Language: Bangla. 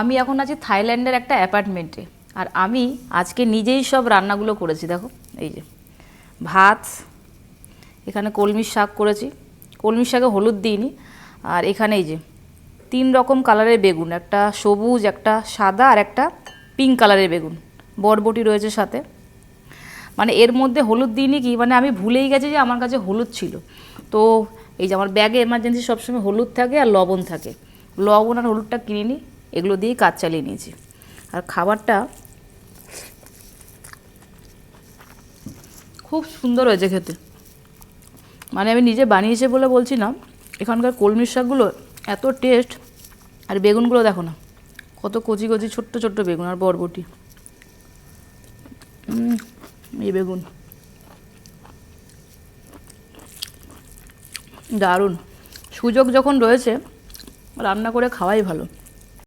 আমি এখন আছি থাইল্যান্ডের একটা অ্যাপার্টমেন্টে। আর আমি আজকে নিজেই সব রান্নাগুলো করেছি, দেখো, এই যে, ভাত, এখানে কলমির শাক করেছি। কলমির শাকে হলুদ দিইনি। আর এখানে এই যে, তিন রকম কালারের বেগুন, একটা সবুজ, একটা সাদা, আর একটা পিঙ্ক কালারের বেগুন, বরবটি রয়েছে সাথে। মানে এর মধ্যে হলুদ দিইনি কি মানে আমি ভুলেই গেছি যে আমার কাছে হলুদ ছিল। তো এই যে, আমার ব্যাগে এমার্জেন্সি সবসময় হলুদ থাকে আর লবণ থাকে। লবণ আর হলুদটা কিনিনি এগুলো দিয়েই কাজ চালিয়ে নিয়েছি। আর খাবারটা খুব সুন্দর হয়েছে খেতে। মানে আমি নিজে বানিয়েছি বলে বলছি না, এখানকার কলমির শাকগুলো এত টেস্ট আর বেগুনগুলো দেখো না, কত কচি কচি ছোট্ট ছোট্ট বেগুন আর বরবটি। এই বেগুন। দারুণ। সুযোগ যখন রয়েছে, রান্না করে খাওয়াই ভালো।